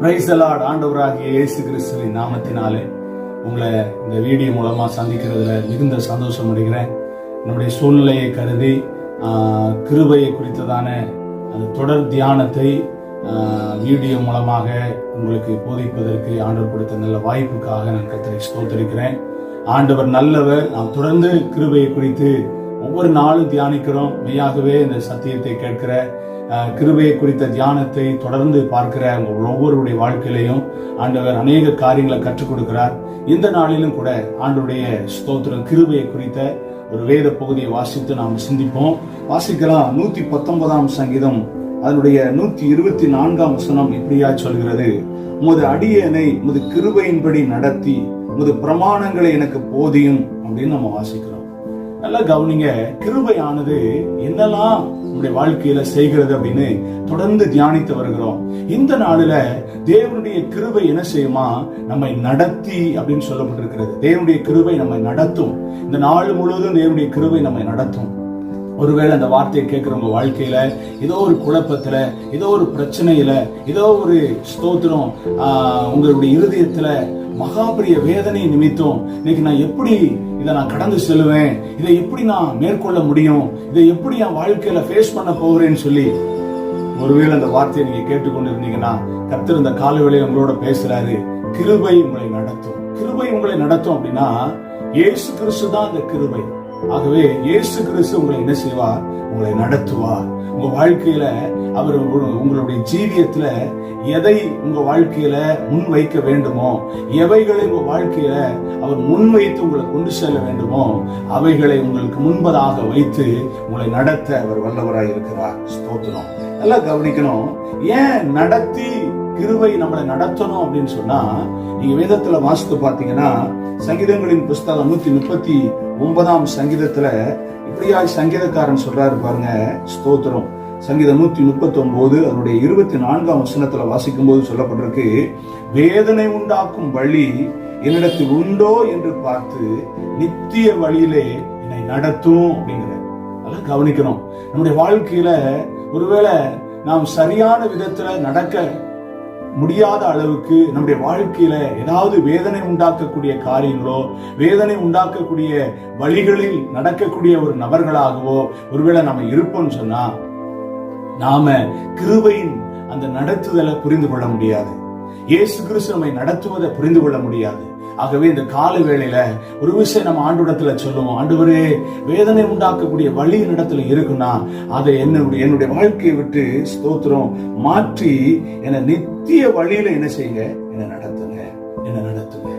Price allot ஆண்டவராகிய இயேசு கிறிஸ்துவின் நாமத்தினாலே உங்களை இந்த வீடியோ மூலமாக சந்திக்கிறதுல மிகுந்த சந்தோஷம் அடைகிறேன். நம்முடைய சூழ்நிலையை கருதி கிருபையை குறித்ததான அந்த தொடர் தியானத்தை வீடியோ மூலமாக உங்களுக்கு போதிப்பதற்கு ஆண்டவர் கொடுத்த நல்ல வாய்ப்புக்காக நான் கத்தரை ஸ்தோத்தரிக்கிறேன். ஆண்டவர் நல்லவர் நாம் தொடர்ந்து கிருபையை குறித்து ஒவ்வொரு நாளும் தியானிக்கிறோம். மெய்யாகவே இந்த சத்தியத்தை கேட்கிற கிருபையை குறித்த தியானத்தை தொடர்ந்து பார்க்கிற உங்கள் ஒவ்வொருடைய வாழ்க்கையிலையும் ஆண்டவர் அநேக காரியங்களை கற்றுக் கொடுக்கிறார். இந்த நாளிலும் கூட ஆண்டுடைய ஸ்தோத்திரம் கிருபையை குறித்த ஒரு வேத பகுதியை வாசித்து நாம் சிந்திப்போம். வாசிக்கலாம். நூத்தி பத்தொன்பதாம் சங்கீதம். அதனுடைய நூத்தி இருபத்தி நான்காம் வசனம் இப்படியா சொல்கிறது. உமது அடியனை உமது கிருபையின்படி நடத்தி உமது பிரமாணங்களை எனக்கு போதியும் அப்படின்னு நம்ம வாசிக்கிறோம். நல்லா கவனிங்க கிருபையானது என்னெல்லாம் நம்முடைய வாழ்க்கையில செய்கிறது அப்படின்னு தொடர்ந்து தியானித்து வருகிறோம். இந்த நாளில தேவனுடைய கிருபை என்ன செய்யுமா? நம்மை நடத்தி அப்படின்னு சொல்லப்பட்டிருக்கிறது. தேவனுடைய கிருபை நம்மை நடத்தும். இந்த நாள் முழுவதும் தேவனுடைய கிருபை நம்மை நடத்தும். ஒருவேளை அந்த வார்த்தையை கேட்குறவங்க வாழ்க்கையில ஏதோ ஒரு குழப்பத்துல ஏதோ ஒரு பிரச்சனையில ஏதோ ஒரு ஸ்தோத்திரம் ஆஹ், உங்களுடைய இருதயத்துல மகாபிரிய வேதனை நிமித்தம் இன்னைக்கு நான் எப்படி இதை நான் கடந்து செல்லுவேன் இதை எப்படி நான் மேற்கொள்ள முடியும்? இதை எப்படி என் வாழ்க்கையில ஃபேஸ் பண்ண போகிறேன்னு சொல்லி ஒருவேளை அந்த வார்த்தையை நீங்க கேட்டுக்கொண்டு இருந்தீங்கன்னா கர்த்தர் இந்த காலவேளையில் உங்களோட பேசுறாரு. கிருபை உங்களை நடத்தும். கிருபை உங்களை நடத்தும் அப்படின்னா இயேசு கிறிஸ்து தான் அந்த கிருபை. ஆகவே இயேசு கிறிஸ்து உங்களை என்ன செய்வார்? உங்களை நடத்துவார். உங்க வாழ்க்கையில அவர் உங்களுடைய ஜீவியத்துல எதை உங்க வாழ்க்கையில முன் வைக்க வேண்டுமோ எவைகளை உங்க வாழ்க்கையில அவர் முன்வைத்து உங்களை கொண்டு செல்ல வேண்டுமோ அவைகளை உங்களுக்கு முன்பதாக வைத்து உங்களை நடத்த அவர் வல்லவராய் இருக்கிறார். ஸ்தோத்திரம். நல்லா கவனிக்கணும். ஏன் நடத்தி கிருவை நம்மளை நடத்தணும் அப்படின்னு சொன்னா நீங்க வேதத்துல வாசித்து பாத்தீங்கன்னா சங்கீதங்களின் புஸ்தகம் நூத்தி முப்பத்தி ஒன்பதாம் சங்கீதத்துல இப்படியா சங்கீதக்காரன் சொல்றாரு பாருங்க ஸ்தோத்திரம். சங்கீதம் நூத்தி முப்பத்தி ஒன்பது அதனுடைய இருபத்தி நான்காம் வசனத்துல வாசிக்கும் போது சொல்லப்பட்டிருக்கு வேதனை உண்டாக்கும் வழி என்னிடத்தில் உண்டோ என்று பார்த்து நித்திய வழியிலே என்னை நடத்தும் அப்படிங்கிற. அதெல்லாம் கவனிக்கணும். நம்முடைய வாழ்க்கையில ஒருவேளை நாம் சரியான விதத்துல நடக்க முடியாத அளவுக்கு நம்முடைய வாழ்க்கையில ஏதாவது வேதனை உண்டாக்கக்கூடிய காரியங்களோ வேதனை உண்டாக்கக்கூடிய வழிகளில் நடக்கக்கூடிய ஒரு நபர்களாகவோ ஒருவேளை நம்ம இருப்போம்னு சொன்னா நாம கிருபையின் அந்த நடத்துதலை புரிந்து கொள்ள முடியாது. இயேசு கிறிஸ்து நம்மை நடத்துவதை புரிந்து கொள்ள முடியாது. ஆகவே இந்த கால வேளையில ஒரு விஷயம் நம்ம ஆண்டுடத்துல சொல்லுவோம். ஆண்டவரே வேதனை உண்டாக்கக்கூடிய வழி இடத்துல இருக்குன்னா அதை என்னுடைய என்னுடைய வாழ்க்கையை விட்டு ஸ்தோத்திரம் மாற்றி என்னை நித்திய வழியில என்ன செய்யுங்க? என்னை நடத்துங்க. என்ன நடத்துங்க.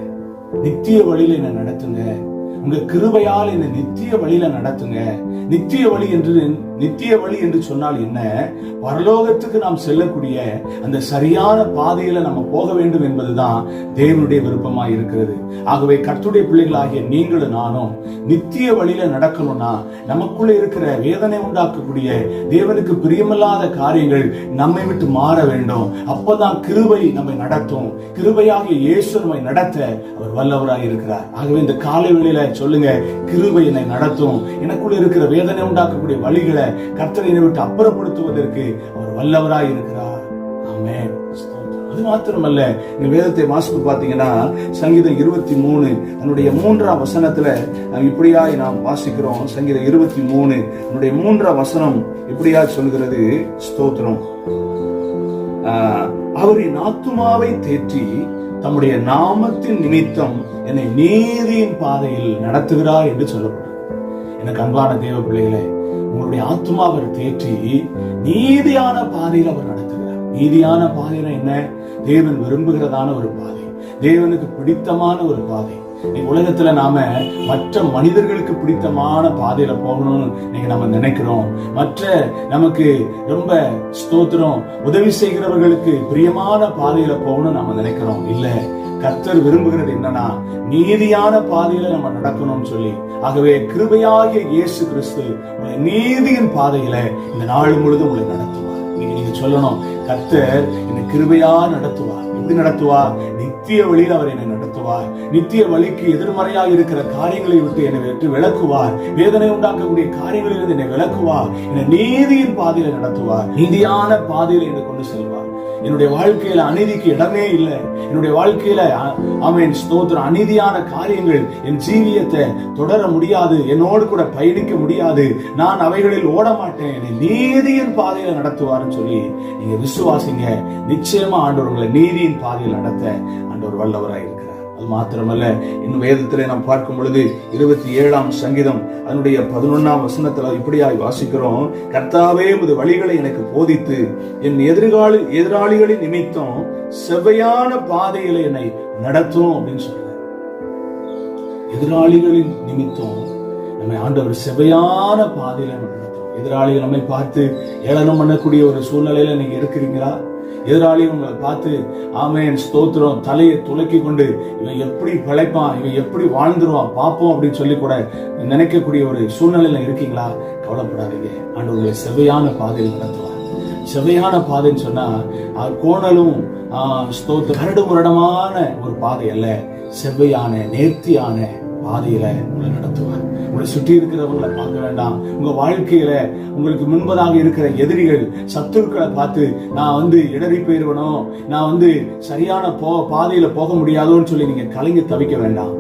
நித்திய வழியில என்ன நடத்துங்க. உங்க கிருபையால் என்னை நித்திய வழியில நடத்துங்க. நித்திய வழி என்று நித்திய வழி என்று சொன்னால் என்ன? பரலோகத்துக்கு நாம் செல்லக்கூடிய அந்த சரியான பாதையில நம்ம போக வேண்டும் என்பதுதான் தேவனுடைய விருப்பமா இருக்கிறது. ஆகவே கர்த்துடைய பிள்ளைகளாகிய நீங்களும் நானும் நித்திய வழியில நடக்கணும்னா நமக்குள்ள இருக்கிற வேதனை உண்டாக்கக்கூடிய தேவனுக்கு பிரியமில்லாத காரியங்கள் நம்மை விட்டு மாற வேண்டும். அப்பதான் கிருபை நம்மை நடத்தும். கிருபையாகிய இயேசு நம்மை நடத்த அவர் வல்லவராக இருக்கிறார். ஆகவே இந்த காலை வேளையில சொல்லுங்க கிருபை என்னை நடத்தும். எனக்குள்ள இருக்கிற வேதனை உண்டாக்கக்கூடிய வழிகளை கர்த்தரை விட்டு அப்புறப்படுத்துவதற்கு அவர் வல்லவராய் இருக்கிறார். ஆமே அது மாத்திரமல்ல இந்த வேதத்தை வாசித்து பார்த்தீங்கன்னா சங்கீதம் இருபத்தி மூணு தன்னுடைய மூன்றாம் வசனத்துல இப்படியாய் நாம் வாசிக்கிறோம். சங்கீதம் இருபத்தி மூணு என்னுடைய மூன்றாம் வசனம் இப்படியா சொல்கிறது ஸ்தோத்திரம். அவரின் ஆத்துமாவை தேற்றி தம்முடைய நாமத்தின் நிமித்தம் என்னை நீதியின் பாதையில் நடத்துகிறார் என்று சொல்லப்படும் எனக்கு அன்பான தேவ பிள்ளைகளே உங்களுடைய ஆத்மா அவர் தேற்றி நீதியான பாதையில் அவர் நடத்துகிறார். நீதியான பாதையில என்ன? தேவன் விரும்புகிறதான ஒரு பாதை. தேவனுக்கு பிடித்தமான ஒரு பாதை. உலகத்துல நாம மற்ற மனிதர்களுக்கு பிடித்தமான பாதையில போகணும்னு நீங்க நம்ம நினைக்கிறோம். மற்ற நமக்கு ரொம்ப ஸ்தோத்திரம் உதவி செய்கிறவர்களுக்கு பிரியமான பாதையில போகணும்னு நம்ம நினைக்கிறோம். இல்ல கர்த்தர் விரும்புகிறது என்னன்னா நீதியான பாதையில நம்ம நடக்கணும்னு சொல்லி. ஆகவே கிருபையாகிய இயேசு கிறிஸ்து நீதியின் பாதையில இந்த நாள் முழுதும் உங்களை நடத்தும் நீங்க நீங்க சொல்லணும். கர்த்தர் என்னை கிருபையா நடத்துவார். எப்படி நடத்துவார்? நித்திய வழியில் அவர் என்னை நடத்துவார். நித்திய வழிக்கு எதிர்மறையாக இருக்கிற காரியங்களை விட்டு என்னை விட்டு விளக்குவார் வேதனை உண்டாக்கக்கூடிய காரியங்களிலிருந்து என்னை விளக்குவார் என்னை நீதியின் பாதையில நடத்துவார். நீதியான பாதையில என்னை கொண்டு செல்வார். என்னுடைய வாழ்க்கையில அநீதிக்கு இடமே இல்லை. என்னுடைய வாழ்க்கையில அவன் ஸ்தோத்திரம் அநீதியான காரியங்கள் என் ஜீவியத்தை தொடர முடியாது என்னோடு கூட பயணிக்க முடியாது. நான் அவைகளில் ஓட மாட்டேன் என்னை நீதியின் பாதையில நடத்துவாருன்னு சொல்லி நீங்க விசுவாசிங்க. நிச்சயமா ஆண்டவர் உங்களை நீதியின் பாதையில் நடத்த ஆண்டவர் வல்லவராய் அது மாத்திரமல்ல. இன்னும் வேதத்திலே நாம் பார்க்கும் பொழுது இருபத்தி ஏழாம் சங்கீதம் அதனுடைய பதினொன்னாம் வசனத்துல இப்படியாய் வாசிக்கிறோம். கர்த்தாவே உமது வழிகளை எனக்கு போதித்து என் எதிர்கால எதிராளிகளின் நிமித்தம் செவ்வையான பாதையில என்னை நடத்தும் அப்படின்னு சொல்றாரு. எதிராளிகளின் நிமித்தம் நம்மை ஆண்டவர் செவ்வையான பாதையில நம்ம நடத்தும். எதிராளிகள் நம்மை பார்த்து ஏளனம் பண்ணக்கூடிய ஒரு சூழ்நிலையில நீங்க இருக்கிறீங்களா? எதிராளி உங்களை பார்த்து ஆமையன் ஸ்தோத்திரம் தலையை துலக்கி கொண்டு இவன் எப்படி பிழைப்பான் இவன் எப்படி வாழ்ந்துருவான் பார்ப்போம் அப்படின்னு சொல்லி கூட நினைக்கக்கூடிய ஒரு சூழ்நிலையில இருக்கீங்களா? கவலைப்படாதீங்க. ஆண்டு உங்களை செவ்வையான பாதையில் நடத்துவார் செவ்வையான பாதைன்னு சொன்னா கோணலும் ஆஹ், கரடு முரடமான ஒரு பாதை அல்ல. செவ்வையான நேர்த்தியான பாதையில உங்களை நடத்துவார். உங்களை சுற்றி இருக்கிறவங்களை பார்க்க வேண்டாம். உங்க வாழ்க்கையில உங்களுக்கு முன்பதாக இருக்கிற எதிரிகள் சத்துருக்களை பார்த்து நான் வந்து இடறி போயிருவனோ? நான் வந்து சரியான போ பாதையில போக முடியாதோன்னு சொல்லி நீங்க கலங்கி தவிக்க வேண்டாம்.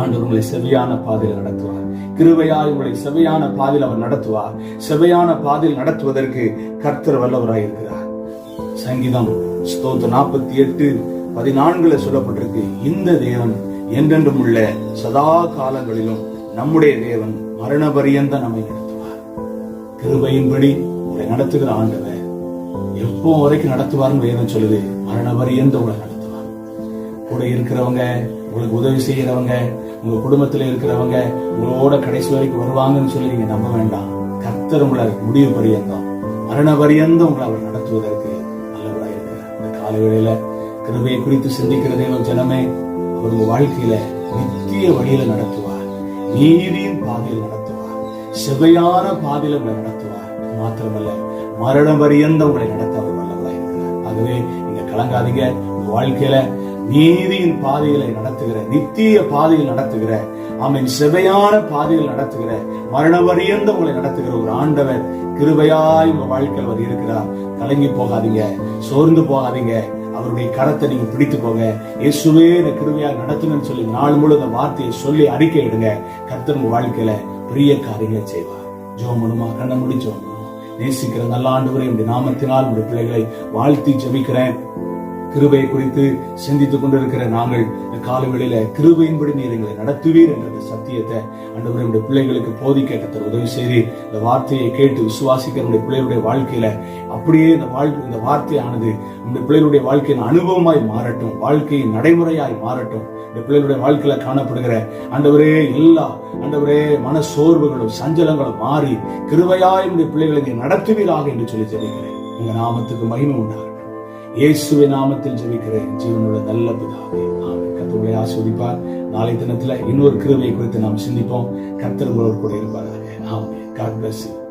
ஆண்டவர் உங்களை செவியான பாதையில் நடத்துவார். கிருபையாய் உங்களை செவையான பாதையில் அவர் நடத்துவார். செவையான பாதையில் நடத்துவதற்கு கர்த்தர் வல்லவராய் இருக்கிறார். சங்கீதம் ஸ்தோத்திரம் நாற்பத்தி எட்டு பதினான்குல சொல்லப்பட்டிருக்கு இந்த தேவன் என்றென்றும் உள்ள சதா காலங்களிலும் நம்முடைய தேவன் மரண பரியந்த நம்மை நடத்துவார். கிருபையின்படி உங்களை நடத்துகிற ஆண்டவர் எப்போ வரைக்கும் நடத்துவார்னு வேதம் சொல்லுது. மரண பரியந்த உங்களை நடத்துவார். கூட இருக்கிறவங்க உங்களுக்கு உதவி செய்யறவங்க உங்க குடும்பத்துல இருக்கிறவங்க உங்களோட கடைசி வரைக்கும் வருவாங்கன்னு சொல்லி நீங்க நம்ப வேண்டாம். கர்த்தர் உங்களை முடிவு பரியந்தம். மரண பரியந்தம் உங்களை அவர் நடத்துவதற்கு நல்லவராக இருக்கிறார் இந்த காலவேளையில கிருபையை குறித்து சிந்திக்கிற தேவன் ஜனமே உங்க வாழ்க்கையில நித்திய வழியில நடத்துவார். நீதியின் பாதையில் நடத்துவார். செவ்வையான பாதையில உங்களை நடத்துவார். மாத்திரமல்ல மரணம் வரியந்த உங்களை நடத்த அவர் இருக்கிறார். ஆகவே நீங்க கலங்காதீங்க. உங்க வாழ்க்கையில நீதியின் பாதைகளை நடத்துகிற நித்திய பாதையில் நடத்துகிற ஆமென் செவையான பாதையில் நடத்துகிற மரண வரியந்த உங்களை நடத்துகிற ஒரு ஆண்டவர் கிருபையாய் உங்க வாழ்க்கையில் அவர் இருக்கிறார் கலங்கி போகாதீங்க. சோர்ந்து போகாதீங்க. அவருடைய கரத்தை நீங்க பிடித்து போங்க இயேசுவே இந்த கிருபையா சொல்லி நாள் முழு அந்த வார்த்தையை சொல்லி அறிக்கை இடுங்க கர்த்தர் உங்க வாழ்க்கையில பெரிய காரியங்களை செய்வார். ஜோம் மூலமா கண்ண முடிச்சோம். நேசிக்கிற நல்ல ஆண்டு உடைய நாமத்தினால் உடைய பிள்ளைகளை வாழ்த்தி ஜபிக்கிறேன். கிருபையை குறித்து சிந்தித்துக் கொண்டிருக்கிற நாங்கள் காலங்களில கிருபையின்படி நீர் எங்களை நடத்துவீர் என்ற சத்தியத்தை. ஆண்டவரே நம்முடைய பிள்ளைகளுக்கு போதிக்க கத்தர் உதவி செய்து இந்த வார்த்தையை கேட்டு விசுவாசிக்கிற நம்முடைய பிள்ளைகளுடைய வாழ்க்கையில அப்படியே இந்த வாழ்க்கை இந்த வார்த்தையானது நம்முடைய பிள்ளைகளுடைய வாழ்க்கையின் அனுபவமாய் மாறட்டும் வாழ்க்கையின் நடைமுறையாய் மாறட்டும். இந்த பிள்ளைகளுடைய வாழ்க்கையில காணப்படுகிற அண்டவரே எல்லா அண்டவரே மன சோர்வுகளும் சஞ்சலங்களும் மாறி கிருவையாய் நம்முடைய பிள்ளைகளை நீ நடத்துவீராக என்று சொல்லி ஜெபிக்கிறேன். உங்க நாமத்துக்கு மகிமை உண்டாகட்டும். இயேசுவின் நாமத்தில் ஜெபிக்கிறேன். ஜீவனுள்ள நல்ல பிதாவே ஆமே கர்த்தருடைய ஆஸ்வதிப்பார் நாளை தினத்தில் இன்னொரு கிருபையை குறித்து நாம் சிந்திப்போம். கர்த்தர் உங்களோடு கூட இருப்பாராக. ஆமே காட் பிளஸ் யூ